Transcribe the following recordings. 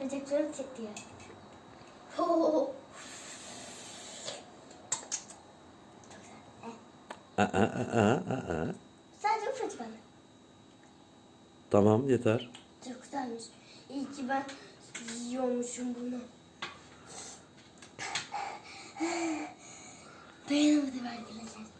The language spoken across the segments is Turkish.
Bacaklarım titriyor. Aa, aa, aa, aa. Sadece ufacık bana. Tamam yeter. Çok güzelmiş. İyi ki ben yiyormuşum bunu. Dayanamadım arkadaşlar.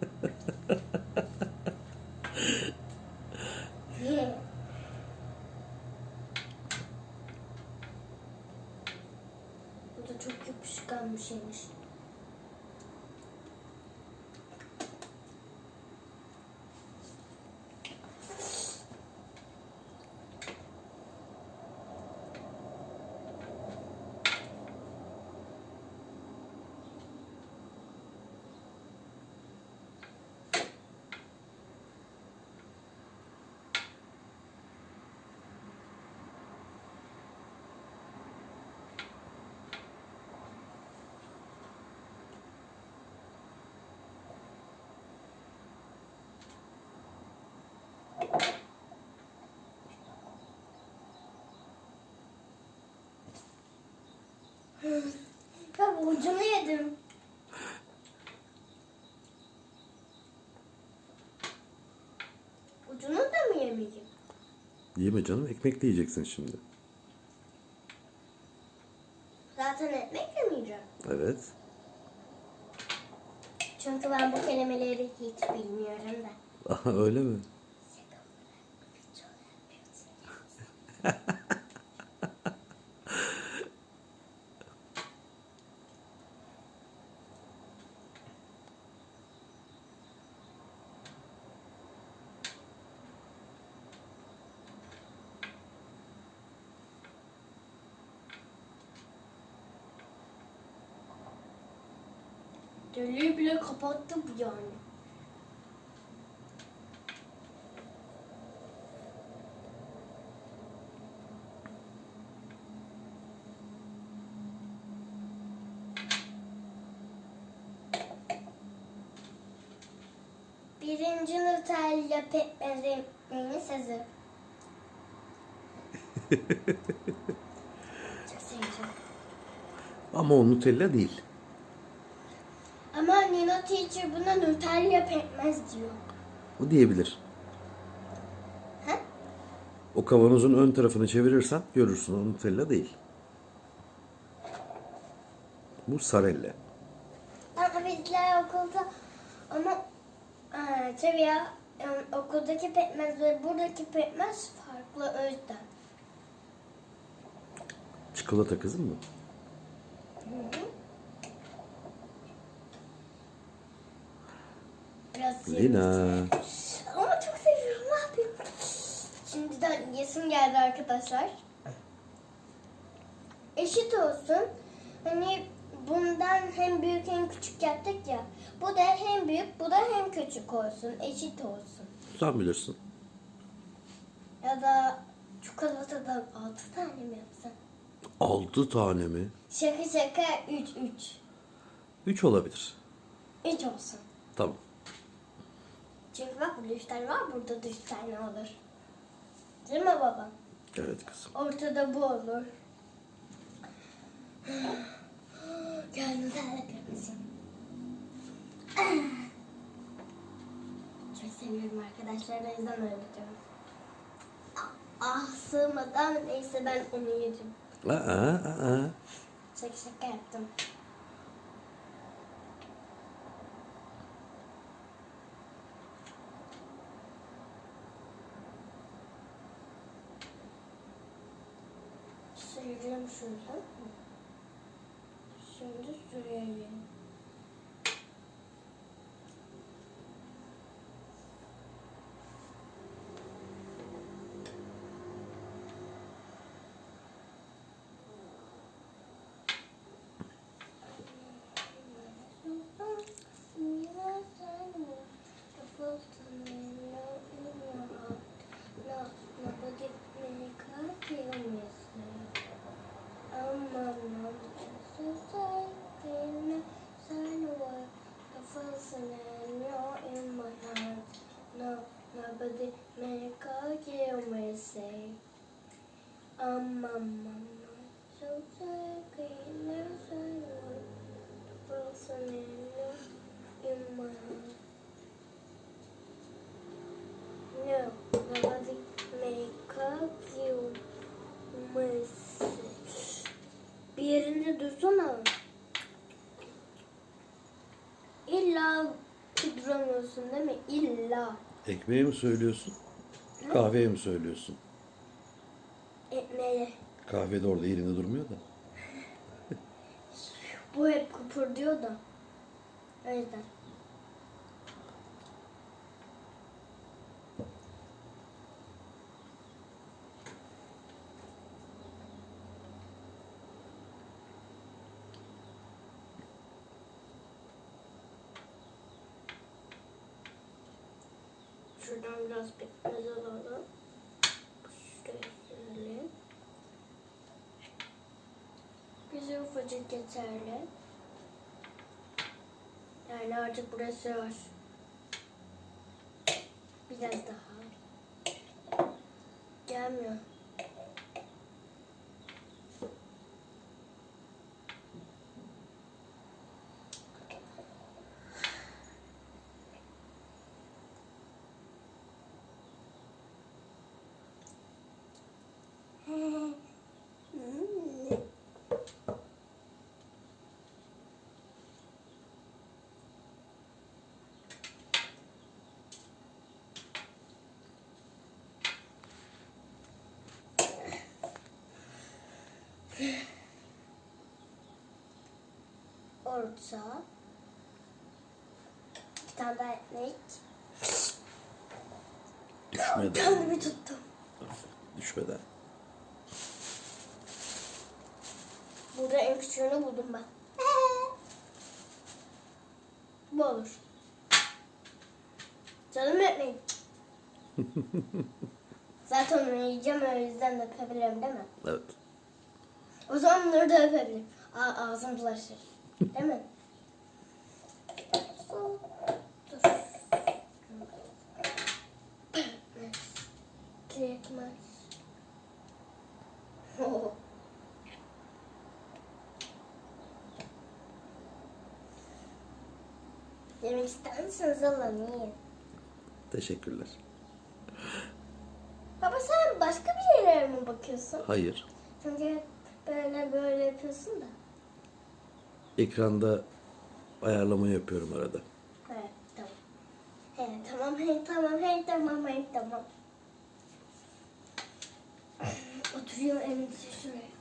Bu ucunu yedim. Ucunu da mı yemeyeyim? Yeme canım ekmekle yiyeceksin şimdi. Zaten ekmek yemeyeceğim. Evet. Çünkü ben bu kelimeleri hiç bilmiyorum da. Aha, öyle mi? Deliği bile kapattı bu yani. Birinci Nutella pekmez ekmeğiniz hazır. Çok seveceğim. Ama o Nutella değil. Teacher buna Nutella pekmez diyor. O diyebilir. Ha? O kavanozun ön tarafını çevirirsen görürsün o Nutella değil. Bu Sarella. Ama bizler okulda ama e, tabii ya e, okuldaki pekmezle buradaki pekmez farklı o yüzden. Çikolata kızım mı? Lina. Ama çok seviyorum ne yapayım. Şimdiden yesim geldi arkadaşlar. Eşit olsun. Hani bundan hem büyük hem küçük yaptık ya. Bu da hem büyük bu da hem küçük olsun. Eşit olsun. Sen bilirsin. Ya da çikolatadan altı tane mi yapsam? Altı tane mi? Şaka şaka 3 3. Üç olabilir. 3 olsun. Tamam. Çünkü bak burada 3 tane var burada da 3 tane olur. Değil mi baba? Evet kızım. Ortada bu olur. Gönlüm sen kırmızı. Çok seviyorum arkadaşlar. O yüzden öyle diyorum. Ah, ah sığmadan neyse ben onu yedim. Aa, aa, aa. Şaka şaka yaptım. Şuradan. Şimdi sürelim. Aman duramıyorsun değil mi? İlla. Ekmeğe mi söylüyorsun? Kahveye mi söylüyorsun? Ekmeğe. Kahve de orada yerinde durmuyor da. Bu hep kıpırdıyor da. O yüzden. Şuradan biraz pekmez alalım. Sürelim. Bize ufacık yeterli. Yani artık burası var. Biraz daha. Gelmiyor. Orta. Bir tane daha ekmek. Düşmeden. Kendimi tuttum. Düşmeden. Burada en küçüğünü buldum ben. Bu olur. Canım ekmeğim. Zaten onu yiyeceğim o yüzden de öpebilirim değil mi? Evet. O zaman bunları da öpebilirim. Aa, ağzım bulaşır. Değil mi? Oh. Yemek ister misiniz? Alın yiyin. Teşekkürler. Baba sen başka bir yerlere mi bakıyorsun? Hayır. Çünkü hep böyle böyle yapıyorsun da. Ekranda ayarlama yapıyorum arada. Evet tamam. He tamam he tamam he tamam he tamam. Oturuyor en şuraya.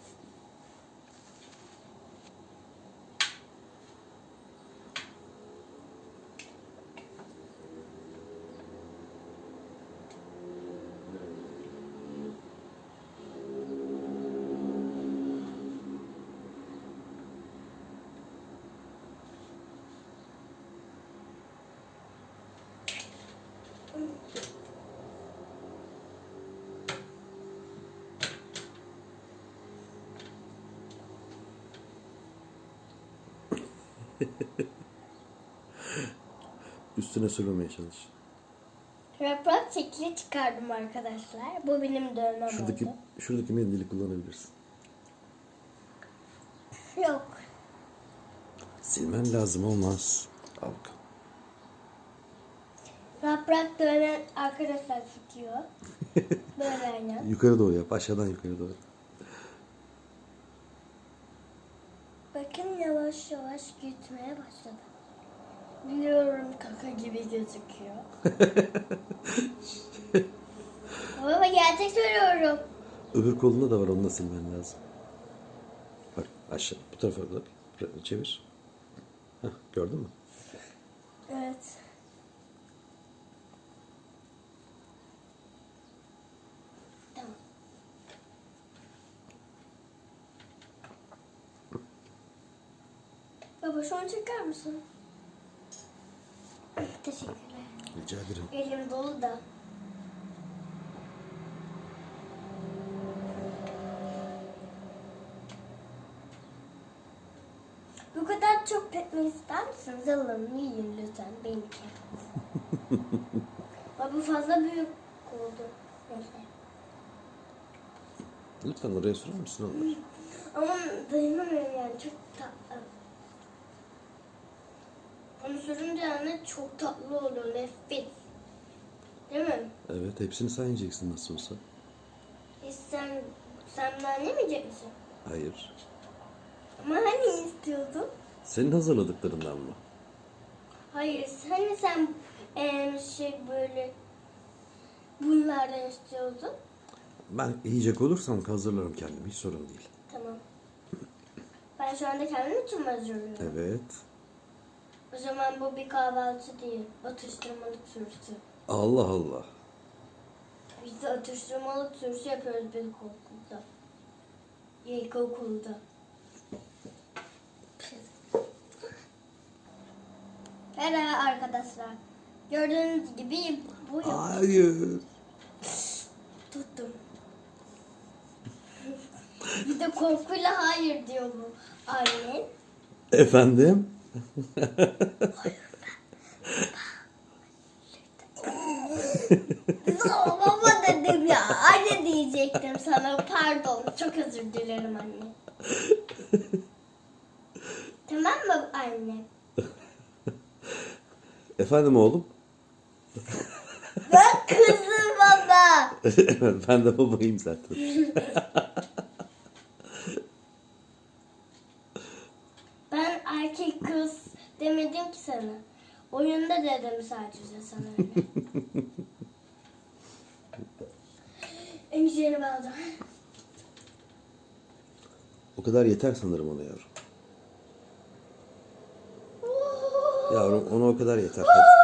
Üstüne sürmemeye çalış. Yaprak şekli çıkardım arkadaşlar. Bu benim dövmem Şuradaki, oldu. şuradaki mendili kullanabilirsin. Yok. Silmen lazım olmaz. Al bakalım. Yaprak dövme arkadaşlar tutuyor. Böyle aynen. Yukarı doğru yap. Aşağıdan yukarı doğru. Bakın yavaş yavaş gitmeye başladı. Biliyorum kaka gibi gözüküyor. Ama gerçek söylüyorum. Öbür kolunda da var. Onu da silmen lazım. Bak aşağı. Bu tarafa bak. Çevir. Heh, gördün mü? Evet. Baba şunu çeker misin? Teşekkürler. Rica ederim. Elim dolu da. Bu kadar çok pekmez ister misiniz? Alın yiyin lütfen benimki. Bu fazla büyük oldu. Neyse. Lütfen oraya misin onlar? Ama dayanamıyorum yani çok tatlı. Sürünce anne çok tatlı oluyor nefis. Değil mi? Evet hepsini sen yiyeceksin nasıl olsa. Hiç sen, sen nane mi yiyecek misin? Hayır. Ama hani istiyordun? Senin hazırladıklarından mı? Hayır, hani sen eee, şey böyle bunlardan istiyordun? Ben yiyecek olursam hazırlarım kendimi. Hiç sorun değil. Tamam. Ben şu anda kendim için mi hazırlıyorum? Evet. O zaman bu bir kahvaltı değil, atıştırmalık sürüsü. Allah Allah. Biz de atıştırmalık sürüsü yapıyoruz bir okulda. İlkokulda. Merhaba arkadaşlar. Gördüğünüz gibi bu Hayır. tuttum. bir de korkuyla hayır diyor bu anne. Efendim? Baba dedim ya. Anne diyecektim sana. Pardon. Çok özür dilerim anne. tamam mı anne? Efendim oğlum? Ben kızım baba. ben de babayım zaten. Ben erkek kız demedim ki sana. Oyunda dedim sadece sana öyle. Emziğini bağladım. O kadar yeter sanırım ona yavrum. Yavrum ona o kadar yeter. Hadi.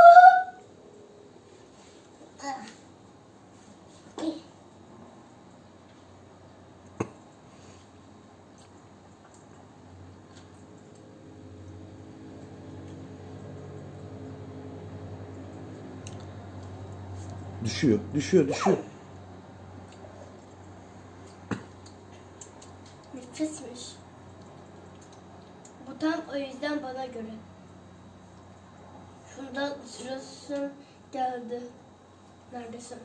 Düşüyor, düşüyor, düşüyor. Nefismiş. Bu tam o yüzden bana göre. Şundan sırası geldi. Neredesin?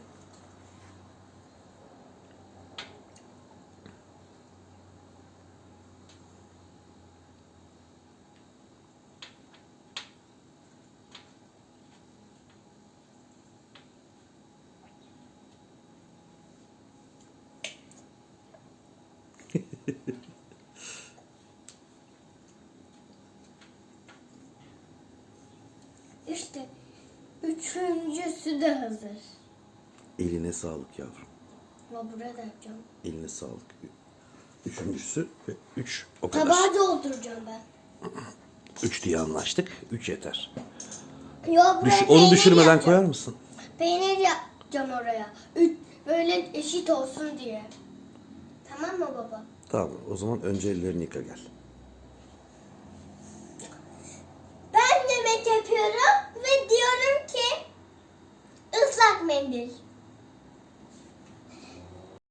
Üçüncüsü de hazır. Eline sağlık yavrum. Ama buraya da yapacağım. Eline sağlık. Üçüncüsü ve üç o kadar. Tabağı dolduracağım ben. Üç diye anlaştık. Üç yeter. Yok Düş, onu düşürmeden yapacağım. koyar mısın? Peynir yapacağım oraya. Üç, böyle eşit olsun diye. Tamam mı baba? Tamam o zaman önce ellerini yıka gel. Ben